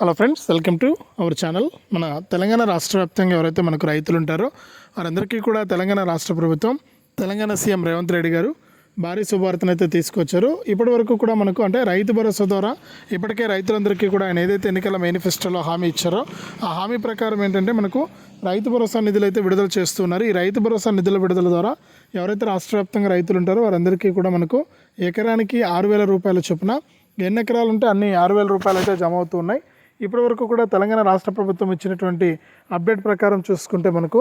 Hello friends welcome to our channel మన తెలంగాణ రాష్ట్ర వ్యాప్తంగా ఎవరైతే మనకు రైతులు ఉంటారో వారందరికీ కూడా తెలంగాణ రాష్ట్ర ప్రభుత్వం తెలంగాణ సీఎం రేవంత్ రెడ్డి గారు భారీ శుభార్తను అయితే తీసుకొచ్చారు. ఇప్పటి వరకు కూడా మనకు అంటే రైతు భరోసా ద్వారా ఇప్పటికే రైతులందరికీ కూడా ఆయన ఏదైతే ఎన్నికల మేనిఫెస్టోలో హామీ ఇచ్చారో ఆ హామీ ప్రకారం ఏంటంటే మనకు రైతు భరోసా నిధులు అయితే విడుదల చేస్తున్నారు. ఈ రైతు భరోసా నిధుల విడుదల ద్వారా ఎవరైతే రాష్ట్ర వ్యాప్తంగా రైతులు ఉంటారో వారందరికీ కూడా మనకు ఎకరానికి ఆరు వేల రూపాయల చొప్పున ఎన్ని ఎకరాలు ఉంటే అన్ని ఆరు వేల రూపాయలు అయితే జమ అవుతున్నాయి ఇప్పటి వరకు కూడా తెలంగాణ రాష్ట్ర ప్రభుత్వం ఇచ్చినటువంటి అప్డేట్ ప్రకారం చూసుకుంటే మనకు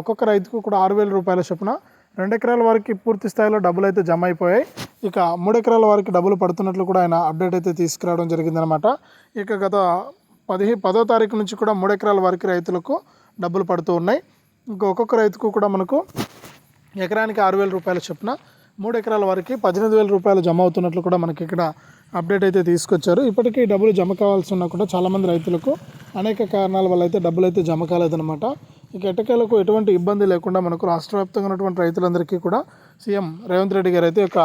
ఒక్కొక్క రైతుకు కూడా ఆరు వేల రూపాయల చొప్పున రెండు ఎకరాల వారికి పూర్తి స్థాయిలో డబ్బులు అయితే జమ అయిపోయాయి. ఇక మూడు ఎకరాల వారికి డబ్బులు పడుతున్నట్లు కూడా ఆయన అప్డేట్ అయితే తీసుకురావడం జరిగిందనమాట ఇక గత పదిహే పదో తారీఖు నుంచి కూడా మూడు ఎకరాల వారికి రైతులకు డబ్బులు పడుతూ ఉన్నాయి. ఇంకా ఒక్కొక్క రైతుకు కూడా మనకు ఎకరానికి ఆరు వేల రూపాయల చొప్పున మూడు ఎకరాల వారికి పద్దెనిమిది వేల రూపాయలు జమ అవుతున్నట్లు కూడా మనకి ఇక్కడ అప్డేట్ అయితే తీసుకొచ్చారు. ఇప్పటికీ డబ్బులు జమ కావాల్సి ఉన్నా కూడా చాలామంది రైతులకు అనేక కారణాల వల్ల అయితే డబ్బులు అయితే జమ కాలేదన్నమాట. ఇక ఎటకేలకు ఎటువంటి ఇబ్బంది లేకుండా మనకు రాష్ట్ర వ్యాప్తంగా ఉన్నటువంటి రైతులందరికీ కూడా సీఎం రేవంత్ రెడ్డి గారు అయితే ఒక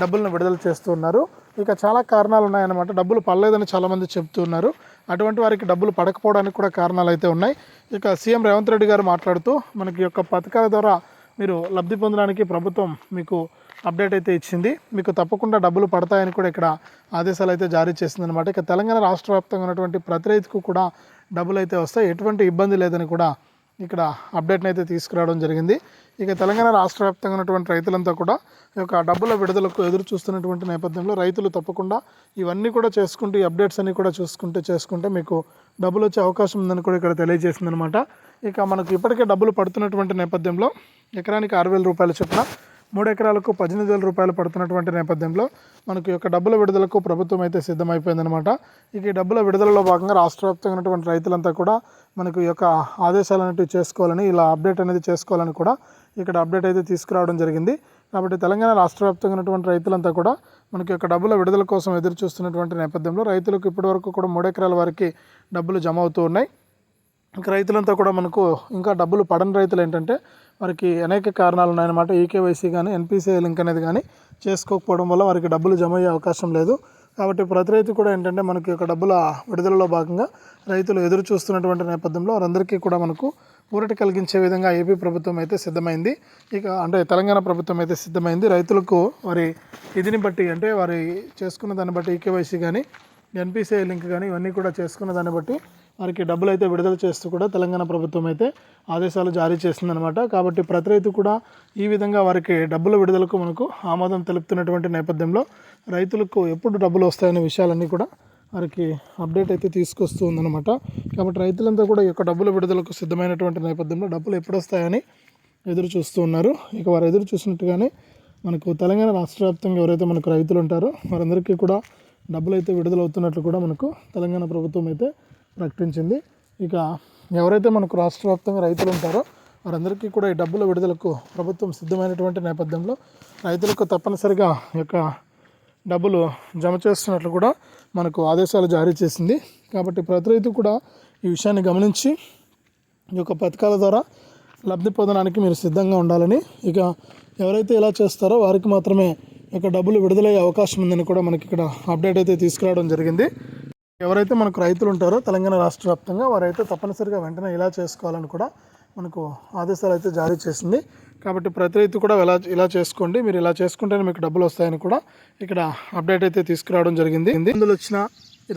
డబ్బులను విడుదల చేస్తున్నారు ఇక చాలా కారణాలు ఉన్నాయన్నమాట. డబ్బులు పడలేదని చాలామంది చెప్తున్నారు అటువంటి వారికి డబ్బులు పడకపోవడానికి కూడా కారణాలు అయితే ఉన్నాయి. ఇక సీఎం రేవంత్ రెడ్డి గారు మాట్లాడుతూ మనకి యొక్క పథకాల ద్వారా మీరు లబ్ధి పొందడానికి ప్రభుత్వం మీకు అప్డేట్ అయితే ఇచ్చింది. మీకు తప్పకుండా డబ్బులు పడతాయని కూడా ఇక్కడ ఆదేశాలు అయితే జారీ చేసింది అనమాట ఇక తెలంగాణ రాష్ట్ర వ్యాప్తంగా ఉన్నటువంటి ప్రతి రైతుకు కూడా డబ్బులు అయితే వస్తాయి. ఎటువంటి ఇబ్బంది లేదని కూడా ఇక్కడ అప్డేట్ని అయితే తీసుకురావడం జరిగింది. ఇక తెలంగాణ రాష్ట్ర వ్యాప్తంగా ఉన్నటువంటి రైతులంతా కూడా ఈ యొక్క డబ్బుల విడుదలకు ఎదురు చూస్తున్నటువంటి నేపథ్యంలో రైతులు తప్పకుండా ఇవన్నీ కూడా చేసుకుంటూ ఈ అప్డేట్స్ అన్నీ కూడా చూసుకుంటే చేసుకుంటే మీకు డబ్బులు వచ్చే అవకాశం ఉందని కూడా ఇక్కడ తెలియజేసిందనమాట ఇక మనకు ఇప్పటికే డబ్బులు పడుతున్నటువంటి నేపథ్యంలో ఎకరానికి ఆరు వేల రూపాయల చొప్పున మూడు ఎకరాలకు పద్దెనిమిది వేల రూపాయలు పడుతున్నటువంటి నేపథ్యంలో మనకు యొక్క డబ్బుల విడుదలకు ప్రభుత్వం అయితే సిద్ధమైపోయిందనమాట ఇక ఈ డబ్బుల విడుదలలో భాగంగా రాష్ట్ర వ్యాప్తంగా ఉన్నటువంటి రైతులంతా కూడా మనకు యొక్క ఆదేశాలు అనేవి చేసుకోవాలని ఇలా అప్డేట్ అనేది చేసుకోవాలని కూడా ఇక్కడ అప్డేట్ అయితే తీసుకురావడం జరిగింది. కాబట్టి తెలంగాణ రాష్ట్ర వ్యాప్తంగా ఉన్నటువంటి రైతులంతా కూడా మనకి యొక్క డబ్బుల విడుదల కోసం ఎదురు చూస్తున్నటువంటి నేపథ్యంలో రైతులకు ఇప్పటివరకు కూడా మూడు ఎకరాల వరకు డబ్బులు జమ అవుతూ ఉన్నాయి. ఇంకా రైతులంతా కూడా మనకు ఇంకా డబ్బులు పడని రైతులు ఏంటంటే వారికి అనేక కారణాలు ఉన్నాయన్నమాట. ఈకేవైసీ కానీ ఎన్పిసిఐ లింక్ అనేది కానీ చేసుకోకపోవడం వల్ల వారికి డబ్బులు జమ అయ్యే అవకాశం లేదు. కాబట్టి ప్రతి రైతు కూడా ఏంటంటే మనకి యొక్క డబ్బుల విడుదలలో భాగంగా రైతులు ఎదురు చూస్తున్నటువంటి నేపథ్యంలో వారందరికీ కూడా మనకు ఊరట కలిగించే విధంగా ఏపీ ప్రభుత్వం అయితే సిద్ధమైంది. ఇక అంటే తెలంగాణ ప్రభుత్వం అయితే సిద్ధమైంది. రైతులకు వారి ఇదిని బట్టి అంటే వారి చేసుకున్న దాన్ని బట్టి ఈకేవైసీ కానీ ఎన్పిసిఐ లింక్ కానీ ఇవన్నీ కూడా చేసుకున్న దాన్ని బట్టి వారికి డబ్బులు అయితే విడుదల చేస్తూ కూడా తెలంగాణ ప్రభుత్వం అయితే ఆదేశాలు జారీ చేసిందనమాట కాబట్టి ప్రతి రైతు కూడా ఈ విధంగా వారికి డబ్బుల విడుదలకు మనకు ఆమోదం తెలుపుతున్నటువంటి నేపథ్యంలో రైతులకు ఎప్పుడు డబ్బులు వస్తాయనే విషయాలన్నీ కూడా వారికి అప్డేట్ అయితే తీసుకొస్తూ ఉందన్నమాట. కాబట్టి రైతులంతా కూడా ఈ యొక్క డబ్బుల విడుదలకు సిద్ధమైనటువంటి నేపథ్యంలో డబ్బులు ఎప్పుడు వస్తాయని ఎదురు చూస్తూ ఉన్నారు. ఇక వారు ఎదురు చూసినట్టుగానే మనకు తెలంగాణ రాష్ట్ర వ్యాప్తంగా ఎవరైతే మనకు రైతులు ఉంటారో వారందరికీ కూడా డబ్బులు అయితే విడుదలవుతున్నట్లు కూడా మనకు తెలంగాణ ప్రభుత్వం అయితే ప్రకటించింది. ఇక ఎవరైతే మనకు రాష్ట్ర వ్యాప్తంగా రైతులు ఉంటారో వారందరికీ కూడా ఈ డబ్బుల విడుదలకు ప్రభుత్వం సిద్ధమైనటువంటి నేపథ్యంలో రైతులకు తప్పనిసరిగా ఈ యొక్క డబ్బులు జమ చేస్తున్నట్లు కూడా మనకు ఆదేశాలు జారీ చేసింది. కాబట్టి ప్రతి రైతు కూడా ఈ విషయాన్ని గమనించి ఈ యొక్క పథకాల ద్వారా లబ్ధి పొందడానికి మీరు సిద్ధంగా ఉండాలని ఇక ఎవరైతే ఇలా చేస్తారో వారికి మాత్రమే యొక్క డబ్బులు విడుదలయ్యే అవకాశం ఉందని కూడా మనకి ఇక్కడ అప్డేట్ అయితే తీసుకురావడం జరిగింది. ఎవరైతే మనకు రైతులు ఉంటారో తెలంగాణ రాష్ట్ర వ్యాప్తంగా వారైతే తప్పనిసరిగా వెంటనే ఇలా చేసుకోవాలని కూడా మనకు ఆదేశాలు అయితే జారీ చేసింది. కాబట్టి ప్రతి రైతు కూడా ఇలా ఇలా చేసుకోండి మీరు ఇలా చేసుకుంటేనే మీకు డబ్బులు వస్తాయని కూడా ఇక్కడ అప్డేట్ అయితే తీసుకురావడం జరిగింది. ఇబ్బందులు వచ్చిన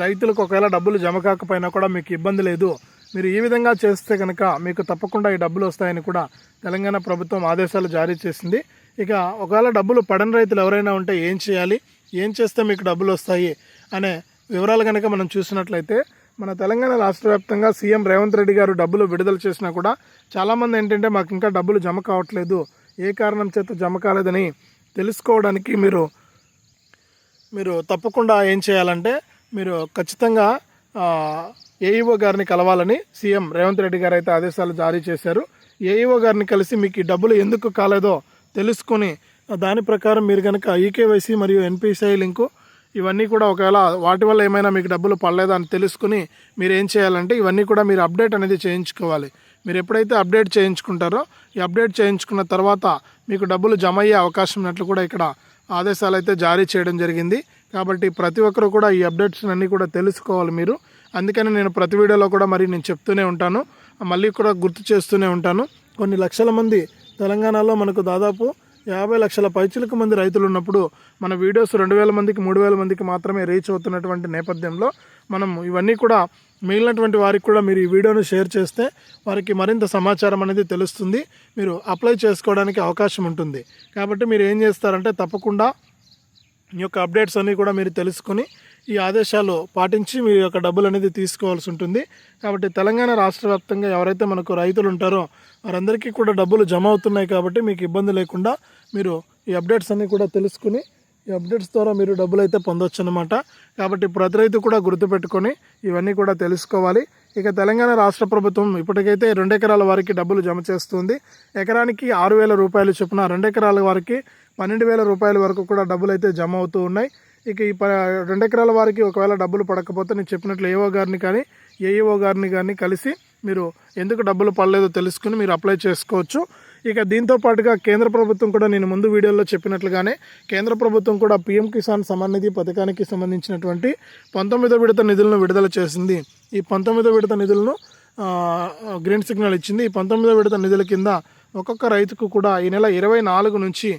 రైతులకు ఒకవేళ డబ్బులు జమ కాకపోయినా కూడా మీకు ఇబ్బంది లేదు. మీరు ఈ విధంగా చేస్తే కనుక మీకు తప్పకుండా ఈ డబ్బులు వస్తాయని కూడా తెలంగాణ ప్రభుత్వం ఆదేశాలు జారీ చేసింది. ఇక ఒకవేళ డబ్బులు పడని రైతులు ఎవరైనా ఉంటే ఏం చేయాలి? ఏం చేస్తే మీకు డబ్బులు వస్తాయి? అనే వివరాలు కనుక మనం చూసినట్లయితే మన తెలంగాణ రాష్ట్ర వ్యాప్తంగా సీఎం రేవంత్ రెడ్డి గారు డబ్బులు విడుదల చేసినా కూడా చాలామంది ఏంటంటే మాకు ఇంకా డబ్బులు జమ కావట్లేదు. ఏ కారణం చేత జమ కాలేదని తెలుసుకోవడానికి మీరు మీరు తప్పకుండా ఏం చేయాలంటే మీరు ఖచ్చితంగా ఏఈఓ గారిని కలవాలని సీఎం రేవంత్ రెడ్డి గారు అయితే ఆదేశాలు జారీ చేశారు. ఏఈఓ గారిని కలిసి మీకు ఈ డబ్బులు ఎందుకు కాలేదో తెలుసుకొని దాని ప్రకారం మీరు కనుక ఈకేవైసీ మరియు ఎన్పిసిఐ లింకు ఇవన్నీ కూడా ఒకవేళ వాటి వల్ల ఏమైనా మీకు డబ్బులు పడలేదా అని తెలుసుకుని మీరు ఏం చేయాలంటే ఇవన్నీ కూడా మీరు అప్డేట్ అనేది చేయించుకోవాలి. మీరు ఎప్పుడైతే అప్డేట్ చేయించుకుంటారో ఈ అప్డేట్ చేయించుకున్న తర్వాత మీకు డబ్బులు జమ అయ్యే అవకాశం ఉన్నట్లు కూడా ఇక్కడ ఆదేశాలు అయితే జారీ చేయడం జరిగింది. కాబట్టి ప్రతి ఒక్కరు కూడా ఈ అప్డేట్స్ అన్నీ కూడా తెలుసుకోవాలి మీరు. అందుకని నేను ప్రతి వీడియోలో కూడా మరి నేను చెప్తూనే ఉంటాను. మళ్ళీ కూడా గుర్తు చేస్తూనే ఉంటాను. కొన్ని లక్షల మంది తెలంగాణలో మనకు దాదాపు యాభై లక్షల పైచులకు మంది రైతులు ఉన్నప్పుడు మన వీడియోస్ రెండు వేల మందికి మూడు వేల మందికి మాత్రమే రీచ్ అవుతున్నటువంటి నేపథ్యంలో మనం ఇవన్నీ కూడా మిగిలినటువంటి వారికి కూడా మీరు ఈ వీడియోను షేర్ చేస్తే వారికి మరింత సమాచారం అనేది తెలుస్తుంది. మీరు అప్లై చేసుకోవడానికి అవకాశం ఉంటుంది. కాబట్టి మీరు ఏం చేస్తారంటే తప్పకుండా ఈ యొక్క అప్డేట్స్ అన్నీ కూడా మీరు తెలుసుకొని ఈ ఆదేశాలు పాటించి మీ యొక్క డబ్బులు అనేది తీసుకోవాల్సి ఉంటుంది. కాబట్టి తెలంగాణ రాష్ట్ర వ్యాప్తంగా ఎవరైతే మనకు రైతులు ఉంటారో వారందరికీ కూడా డబ్బులు జమ అవుతున్నాయి కాబట్టి మీకు ఇబ్బంది లేకుండా మీరు ఈ అప్డేట్స్ అన్నీ కూడా తెలుసుకుని ఈ అప్డేట్స్ ద్వారా మీరు డబ్బులు అయితే పొందొచ్చు అనమాట కాబట్టి ప్రతి రైతు కూడా గుర్తుపెట్టుకొని ఇవన్నీ కూడా తెలుసుకోవాలి. ఇక తెలంగాణ రాష్ట్ర ప్రభుత్వం ఇప్పటికైతే రెండు ఎకరాల వారికి డబ్బులు జమ చేస్తుంది. ఎకరానికి ఆరు వేల రూపాయలు చొప్పున రెండు ఎకరాల వారికి పన్నెండు వేల రూపాయల వరకు కూడా డబ్బులు అయితే జమ అవుతూ ఉన్నాయి. ఇక ఈ ప రెండు ఎకరాల వారికి ఒకవేళ డబ్బులు పడకపోతే నేను చెప్పినట్లు ఏఓ గారిని కానీ ఏఈఓ గారిని కానీ కలిసి మీరు ఎందుకు డబ్బులు పడలేదో తెలుసుకుని మీరు అప్లై చేసుకోవచ్చు. ఇక దీంతో పాటుగా కేంద్ర ప్రభుత్వం కూడా నేను ముందు వీడియోలో చెప్పినట్లుగానే కేంద్ర ప్రభుత్వం కూడా పీఎం కిసాన్ సమాన్ నిధి పథకానికి సంబంధించినటువంటి పంతొమ్మిదో విడత నిధులను విడుదల చేసింది. ఈ పంతొమ్మిదో విడత నిధులను గ్రీన్ సిగ్నల్ ఇచ్చింది. ఈ పంతొమ్మిదో విడత నిధుల కింద ఒక్కొక్క రైతుకు కూడా ఈ నెల ఇరవై నాలుగు నుంచి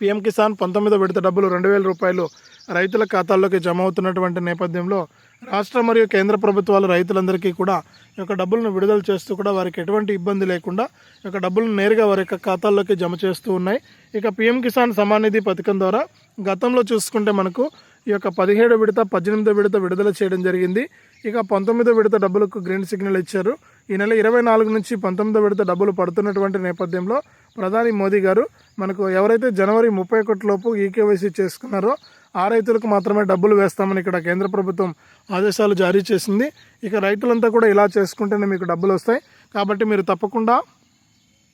పీఎం కిసాన్ పంతొమ్మిదో విడత డబ్బులు రెండు వేల రూపాయలు రైతుల ఖాతాల్లోకి జమ అవుతున్నటువంటి నేపథ్యంలో రాష్ట్ర మరియు కేంద్ర ప్రభుత్వాలు రైతులందరికీ కూడా ఈ యొక్క డబ్బులను విడుదల చేస్తూ కూడా వారికి ఎటువంటి ఇబ్బంది లేకుండా ఈ యొక్క డబ్బులను నేరుగా వారి యొక్క ఖాతాల్లోకి జమ చేస్తూ ఉన్నాయి. ఇక పీఎం కిసాన్ సమానిధి పథకం ద్వారా గతంలో చూసుకుంటే మనకు ఈ యొక్క పదిహేడు విడత పద్దెనిమిదో విడత విడుదల చేయడం జరిగింది. ఇక పంతొమ్మిదో విడత డబ్బులకు గ్రీన్ సిగ్నల్ ఇచ్చారు. ఈ నెల ఇరవై నాలుగు నుంచి పంతొమ్మిదో విడత డబ్బులు పడుతున్నటువంటి నేపథ్యంలో ప్రధాని మోదీ గారు మనకు ఎవరైతే జనవరి ముప్పై ఒకటిలోపు ఈకేవైసీ చేసుకున్నారో ఆ రైతులకు మాత్రమే డబ్బులు వేస్తామని ఇక్కడ కేంద్ర ప్రభుత్వం ఆదేశాలు జారీ చేసింది. ఇక రైతులంతా కూడా ఇలా చేసుకుంటేనే మీకు డబ్బులు వస్తాయి. కాబట్టి మీరు తప్పకుండా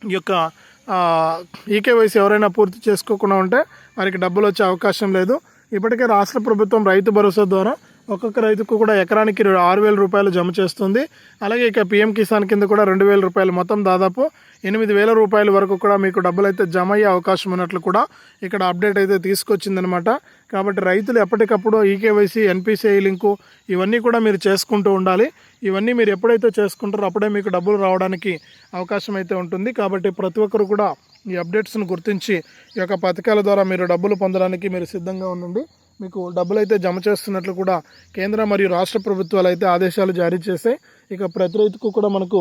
ఈ యొక్క ఈకేవైసీ ఎవరైనా పూర్తి చేసుకోకుండా ఉంటే వారికి డబ్బులు వచ్చే అవకాశం లేదు. ఇప్పటికే రాష్ట్ర ప్రభుత్వం రైతు భరోసా ద్వారా ఒక్కొక్క రైతుకు కూడా ఎకరానికి ఆరు వేల రూపాయలు జమ చేస్తుంది. అలాగే ఇక పిఎం కిసాన్ కింద కూడా రెండు వేల రూపాయలు మొత్తం దాదాపు ఎనిమిది వేల రూపాయల వరకు కూడా మీకు డబ్బులు అయితే జమ అయ్యే అవకాశం ఉన్నట్లు కూడా ఇక్కడ అప్డేట్ అయితే తీసుకొచ్చిందనమాట కాబట్టి రైతులు ఎప్పటికప్పుడు ఈకేవైసీ ఎన్పిసిఐ లింకు ఇవన్నీ కూడా మీరు చేసుకుంటూ ఉండాలి. ఇవన్నీ మీరు ఎప్పుడైతే చేసుకుంటారో అప్పుడే మీకు డబ్బులు రావడానికి అవకాశం అయితే ఉంటుంది. కాబట్టి ప్రతి ఒక్కరు కూడా ఈ అప్డేట్స్ను గుర్తించి ఈ యొక్క పథకాల ద్వారా మీరు డబ్బులు పొందడానికి మీరు సిద్ధంగా ఉండండి. మీకు డబ్బులు అయితే జమ చేస్తున్నట్లు కూడా కేంద్ర మరియు రాష్ట్ర ప్రభుత్వాలు అయితే ఆదేశాలు జారీ చేసాయి ఇక ప్రతి రైతుకు కూడా మనకు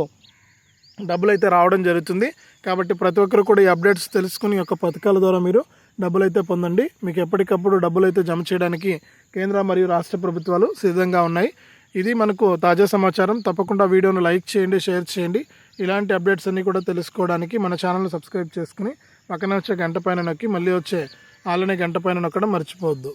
డబ్బులు అయితే రావడం జరుగుతుంది. కాబట్టి ప్రతి ఒక్కరు కూడా ఈ అప్డేట్స్ తెలుసుకుని యొక్క పథకాల ద్వారా మీరు డబ్బులు అయితే పొందండి. మీకు ఎప్పటికప్పుడు డబ్బులు అయితే జమ చేయడానికి కేంద్ర మరియు రాష్ట్ర ప్రభుత్వాలు సిద్ధంగా ఉన్నాయి. ఇది మనకు తాజా సమాచారం. తప్పకుండా వీడియోను లైక్ చేయండి షేర్ చేయండి. ఇలాంటి అప్డేట్స్ అన్నీ కూడా తెలుసుకోవడానికి మన ఛానల్ని సబ్స్క్రైబ్ చేసుకుని పక్కన వచ్చే గంట పైన నొక్కి మళ్ళీ వచ్చే ఆలనే గంట పైన నొక్కడం మర్చిపోవద్దు.